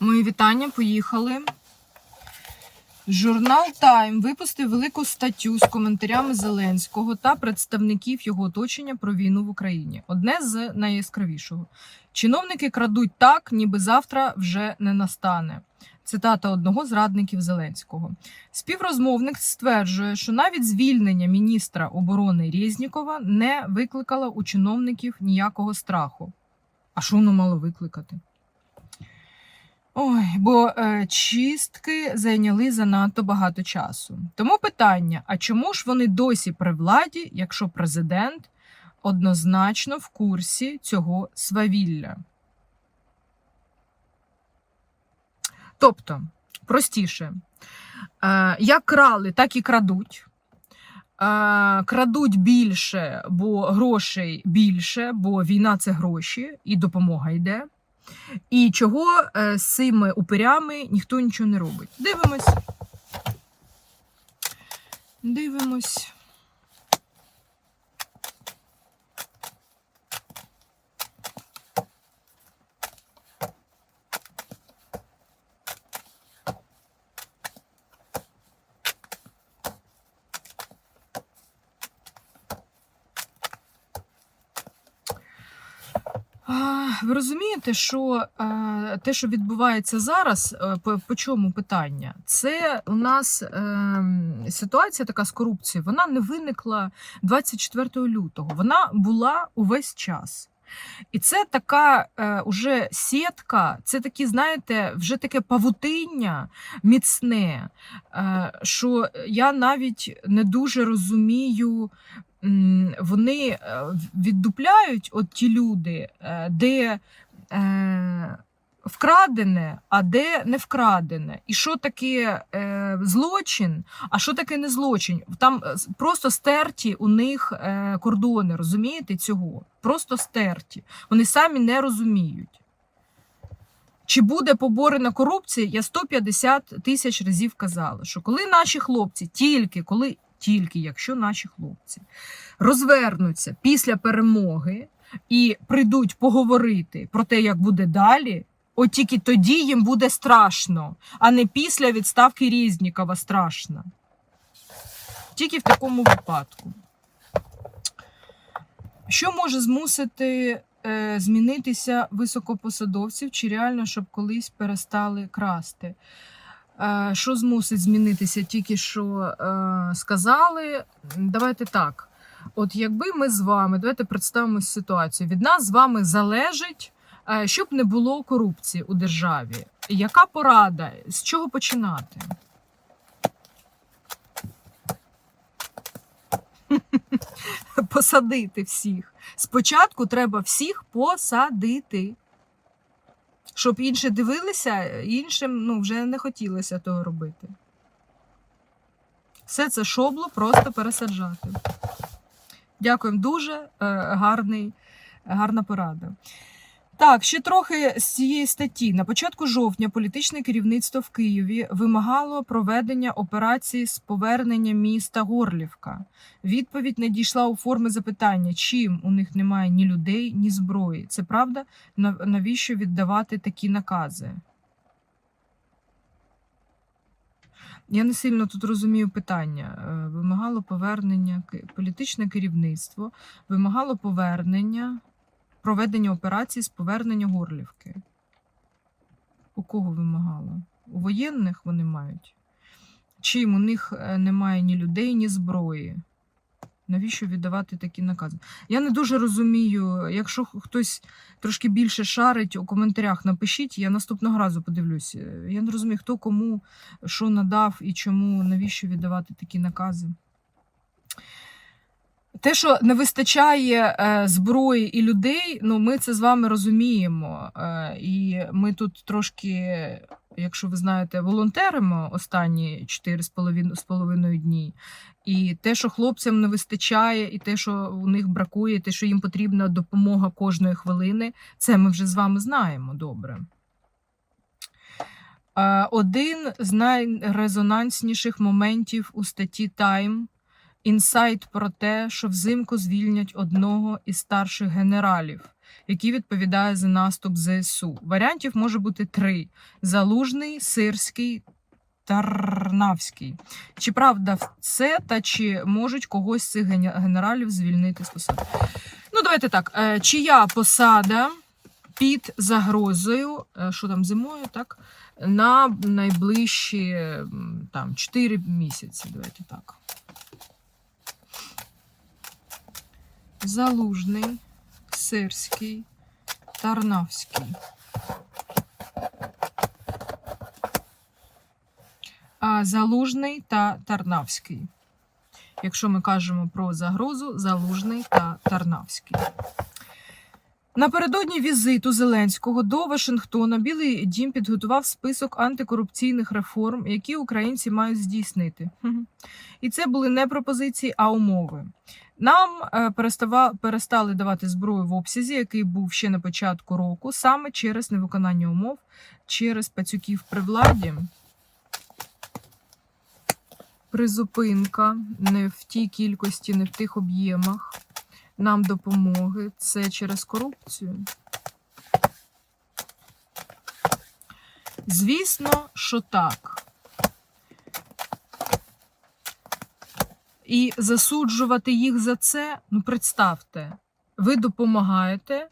Мої вітання, поїхали. Журнал Тайм випустив велику статтю з коментарями Зеленського та представників його оточення про війну в Україні. Одне з найяскравішого. Чиновники крадуть так, ніби завтра вже не настане. Цитата одного з радників Зеленського. Співрозмовник стверджує, що навіть звільнення міністра оборони Резнікова не викликало у чиновників ніякого страху. А що воно мало викликати? Ой, бо е, чистки зайняли занадто багато часу. Тому питання: а чому ж вони досі при владі, якщо президент однозначно в курсі цього свавілля? Тобто, простіше, е, як крали, так і крадуть. Е, Крадуть більше, бо грошей більше, бо війна це гроші і допомога йде. І чого е, з цими упирями ніхто нічого не робить. Дивимось. Дивимось. А, Ви розумієте, що е, те, що відбувається зараз, е, по, по чому питання? Це у нас е, ситуація така з корупцією. Вона не виникла 24 лютого. Вона була увесь час. І це така е, уже сітка, це такі, знаєте, вже таке павутиння міцне, е, що я навіть не дуже розумію. Вони е, віддупляють от ті люди, е, де е, вкрадене, а де не вкрадене. І що таке злочин, а що таке не злочин? Там просто стерті у них кордони, розумієте цього? Просто стерті. Вони самі не розуміють. Чи буде поборена корупція, я 150 тисяч разів казала, що коли наші хлопці, тільки коли, тільки якщо наші хлопці розвернуться після перемоги і прийдуть поговорити про те, як буде далі, от тільки тоді їм буде страшно, а не після відставки Різнікова страшно. Тільки в такому випадку. Що може змусити е, змінитися високопосадовців, чи реально, щоб колись перестали красти? Е, що змусить змінитися? Тільки що е, сказали. Давайте так. От якби ми з вами, давайте представимо ситуацію. Від нас з вами залежить, е, щоб не було корупції у державі. Яка порада? З чого починати? Посадити всіх. Спочатку треба всіх посадити. Щоб інші дивилися, іншим ну, вже не хотілося того робити. Все це шобло просто пересаджати. Дякуємо дуже е, гарний, гарна порада. Так, ще трохи з цієї статті. На початку жовтня політичне керівництво в Києві вимагало проведення операції з повернення міста Горлівка. Відповідь надійшла у формі запитання, чим у них немає ні людей, ні зброї. Це правда? Навіщо віддавати такі накази? Я не сильно тут розумію питання. Е, Вимагало повернення політичне керівництво, вимагало повернення, проведення операції з повернення Горлівки. У кого вимагало? У воєнних вони мають? Чим у них е, немає ні людей, ні зброї? Навіщо віддавати такі накази? Я не дуже розумію. Якщо хтось трошки більше шарить у коментарях, напишіть, я наступного разу подивлюсь. Е, Я не розумію, хто кому що надав і чому, навіщо віддавати такі накази. Те, що не вистачає е, зброї і людей, ну ми це з вами розуміємо. Е, і ми тут трошки, якщо ви знаєте, волонтеримо останні 4,5 з половиною дні. І те, що хлопцям не вистачає, і те, що у них бракує, те, що їм потрібна допомога кожної хвилини, це ми вже з вами знаємо добре. Е, Один з найрезонансніших моментів у статті Time інсайт про те, що взимку звільнять одного із старших генералів. який відповідає за наступ ЗСУ. Варіантів може бути три: залужний, сирський. Тарнавський. Чи правда це, та чи можуть когось з цих генералів звільнити з посади? Ну, давайте так. Е, Чия посада під загрозою, е, що там зимою, так? На найближчі там 4 місяці. Давайте так. Залужний, Сирський, Тарнавський. Залужний та Тарнавський. Якщо ми кажемо про загрозу, Залужний та Тарнавський. Напередодні візиту Зеленського до Вашингтона Білий Дім підготував список антикорупційних реформ, які українці мають здійснити. І це були не пропозиції, а умови. Нам е, перестали давати зброю в обсязі, який був ще на початку року, саме через невиконання умов, через пацюків при владі. Призупинка не в тій кількості, не в тих об'ємах нам допомоги. Це через корупцію. Звісно, що так. І засуджувати їх за це, ну представте, ви допомагаєте,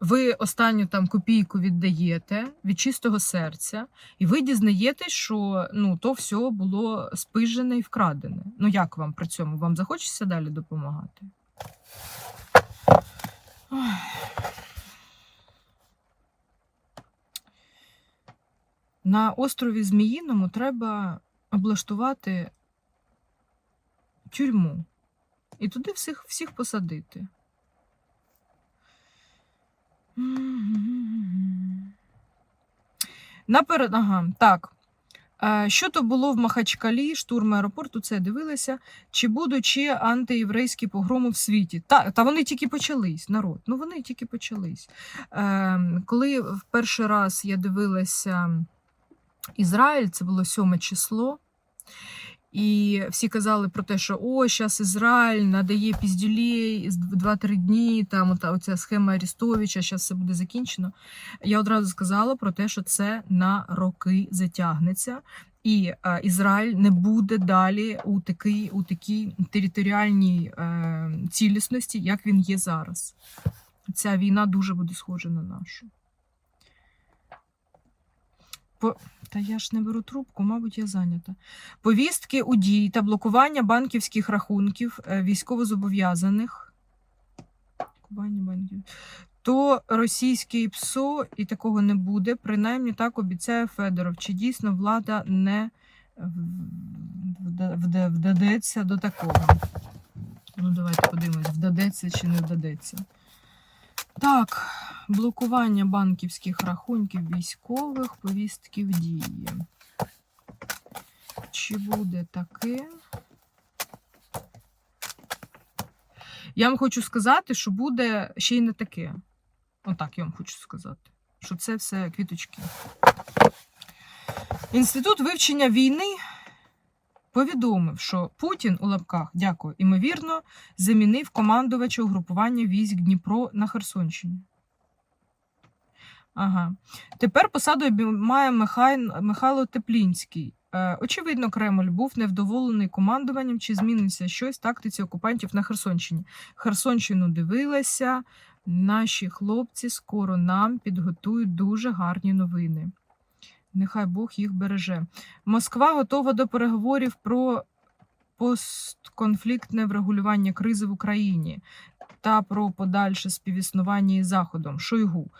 ви останню там копійку віддаєте від чистого серця, і ви дізнаєтесь, що ну, то все було спижене і вкрадене. Ну як вам при цьому? Вам захочеться далі допомагати? На острові Зміїному треба облаштувати тюрму і туди всіх, всіх посадити. Наперед, ага, так. Е, Що то було в Махачкалі, штурм аеропорту, це я дивилася. Чи будуть ще антиєврейські погроми в світі? Та, та вони тільки почались, народ. Ну вони тільки почались. Е, коли в перший раз я дивилася Ізраїль, це було 7 число. І всі казали про те, що о, зараз Ізраїль надає піздюлей з 2-3 дні, там ота, оця схема Арістовича, зараз все буде закінчено. Я одразу сказала про те, що це на роки затягнеться, і е, Ізраїль не буде далі у такій, у такій територіальній е, цілісності, як він є зараз. Ця війна дуже буде схожа на нашу. По... Та я ж не беру трубку, мабуть, я зайнята. Повістки у дій та блокування банківських рахунків е, військовозобов'язаних. То російський ПСО і такого не буде. Принаймні так обіцяє Федоров. Чи дійсно влада не вда- вда- вдадеться до такого? Ну, давайте подивимось, вдадеться чи не вдадеться. Так, блокування банківських рахунків військових, повістки в дії. Чи буде таке? Я вам хочу сказати, що буде ще й не таке. Отак я вам хочу сказати. Що це все квіточки. Інститут вивчення війни повідомив, що Путін у лапках, дякую, імовірно, замінив командувача угрупування військ Дніпро на Херсонщині. Ага. Тепер посаду обіймає Михай... Михайло Теплінський. Е, очевидно, Кремль був невдоволений командуванням, чи зміниться щось в тактиці окупантів на Херсонщині. Херсонщину дивилася. Наші хлопці скоро нам підготують дуже гарні новини. Нехай Бог їх береже. Москва готова до переговорів про постконфліктне врегулювання кризи в Україні та про подальше співіснування із Заходом. Шойгу.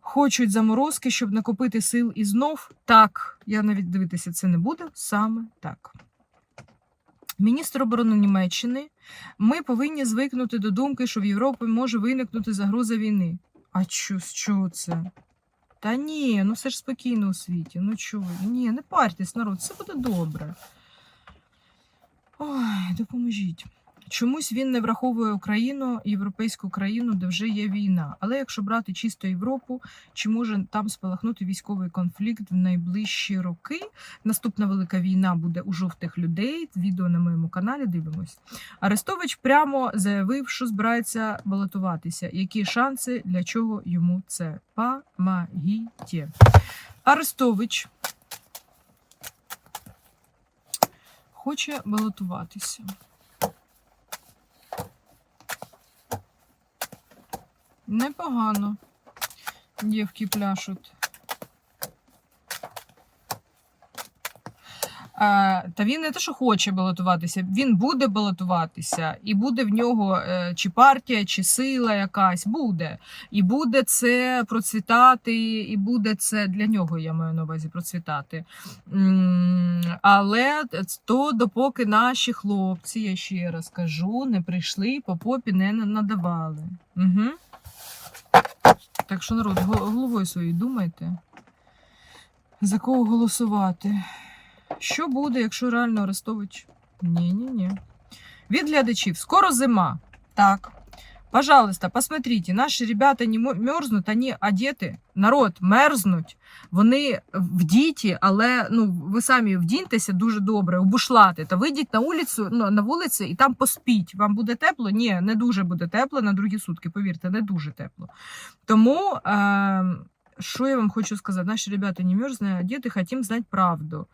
Хочуть заморозки, щоб накопити сил і знов так. Я навіть дивитися це не буду. Саме так. Міністр оборони Німеччини. Ми повинні звикнути до думки, що в Європі може виникнути загроза війни. А що, що це? Та ні, ну все ж спокійно у світі. Ну чого? Ні, не парьтесь, народ, все буде добре. Ой, допоможіть. Чомусь він не враховує Україну, європейську країну, де вже є війна. Але якщо брати чисто Європу, чи може там спалахнути військовий конфлікт в найближчі роки? Наступна велика війна буде у жовтих людей. Відео на моєму каналі дивимось. Арестович прямо заявив, що збирається балотуватися. Які шанси для чого йому це? Помогите. Арестович хоче балотуватися. Непогано. Дівки пляшуть. Та він не те, що хоче балотуватися, він буде балотуватися, і буде в нього е, чи партія, чи сила якась буде. І буде це процвітати, і буде це для нього, я маю на увазі процвітати. Але то допоки наші хлопці, я ще раз кажу, не прийшли, по попі не надавали. Угу. Так що, народ, головою своєю думайте, за кого голосувати. Що буде, якщо реально Арестович? Ні-ні-ні. Від глядачів. Скоро зима. Так. Пожалуйста, посмотрите, наші ребята не мерзнуть, вони одеты. Народ мерзнуть. Вони в діті, але ну, ви самі вдіньтеся дуже добре, у бушлати. Та вийдіть на вулицю, ну, на вулиці і там поспіть. Вам буде тепло? Ні, не дуже буде тепло на другі сутки. Повірте, не дуже тепло. Тому. Е- що я вам хочу сказати? Наші ребята не мерзнуть, одеты, хотим знать правду.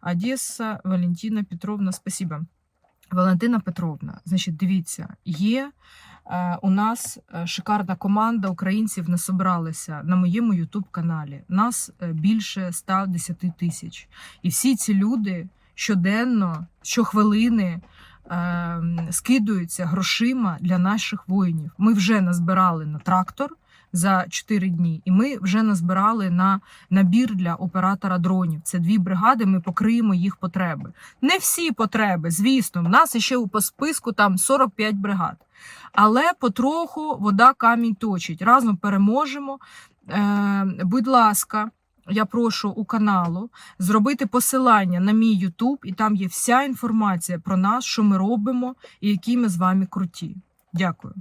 Одеса Валентина Петровна, спасибо. Валентина Петровна, значить, дивіться, є е, у нас е, шикарна команда українців насобралися на моєму Ютуб каналі. Нас більше 110 тисяч. І всі ці люди щоденно, щохвилини е, скидуються грошима для наших воїнів. Ми вже назбирали на трактор за 4 дні, і ми вже назбирали на набір для оператора дронів. Це дві бригади. Ми покриємо їх потреби. Не всі потреби, звісно, в нас ще по списку там 45 бригад. Але потроху вода камінь точить. Разом переможемо. Е, будь ласка, я прошу у каналу зробити посилання на мій Ютуб, і там є вся інформація про нас, що ми робимо і які ми з вами круті. Дякую.